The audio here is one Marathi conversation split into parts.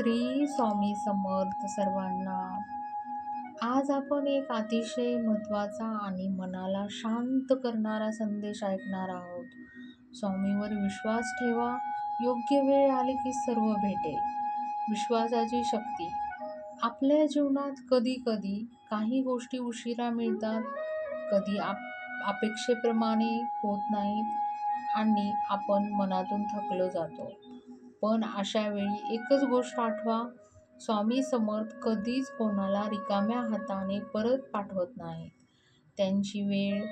श्री स्वामी समर्थ सर्वांना. आज आपण एक अतिशय महत्त्वाचा आणि मनाला शांत करणारा संदेश ऐकणार आहोत. स्वामीवर विश्वास ठेवा योग्य वेळ आली की सर्व भेटेल. विश्वासाची शक्ती. आपल्या जीवनात कधी कधी काही गोष्टी उशिरा मिळतात कधी आप अपेक्षेप्रमाणे होत नाहीत आणि आपण मनातून थकलो जातो. पण अशा वेळी एकच गोष्ट आठवा. स्वामी समर्थ कधीच कोणाला रिकाम्या हाताने परत पाठवत नाहीत त्यांची वेळ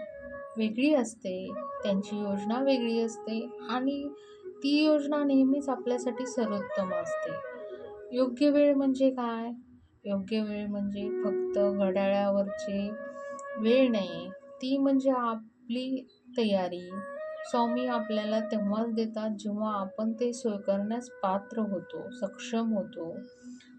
वेगळी असते त्यांची योजना वेगळी असते आणि ती योजना नेहमीच आपल्यासाठी सर्वोत्तम असते. योग्य वेळ म्हणजे काय? योग्य वेळ म्हणजे फक्त घड्याळावरचे वेळ नाही ती म्हणजे आपली तयारी. स्वामी आपल्याला तेव्हाच देतात जेव्हा आपण ते स्वीकारण्यास पात्र होतो सक्षम होतो.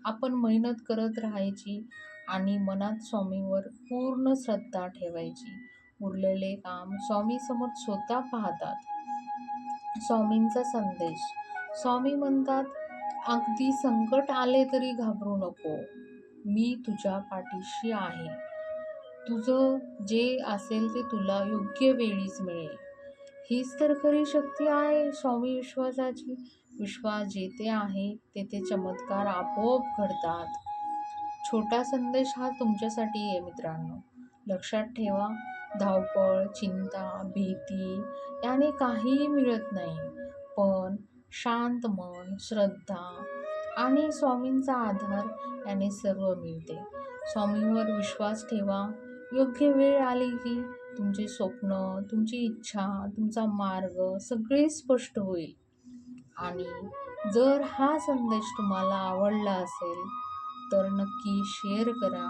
आपण मेहनत करत राहायची आणि मनात स्वामीवर पूर्ण श्रद्धा ठेवायची. उरलेले काम स्वामी समोर स्वतः पाहतात. स्वामींचा संदेश. स्वामी म्हणतात अगदी संकट आले तरी घाबरू नको. मी तुझ्या पाठीशी आहे. तुझं जे असेल ते तुला योग्य वेळीच मिळेल. हीच तर खरी शक्ती आहे स्वामी विश्वासाची. विश्वास जेथे आहे तेथे चमत्कार आपोआप घडतात. छोटा संदेश हा तुमच्यासाठी आहे मित्रांनो. लक्षात ठेवा धावपळ चिंता भीती याने काहीही मिळत नाही. पण शांत मन श्रद्धा आणि स्वामींचा आधार याने सर्व मिळते. स्वामींवर विश्वास ठेवा. योग्य वेळ आली की तुमचे स्वप्न तुमची इच्छा तुमचा मार्ग सगळे स्पष्ट होईल. आणि जर हा संदेश तुम्हाला आवडला असेल तर नक्की शेअर करा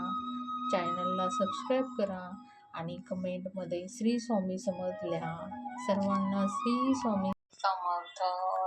चॅनलला सबस्क्राईब करा आणि कमेंटमध्ये श्री स्वामी समर्थ लिहा सर्वांना श्री स्वामी समर्थ.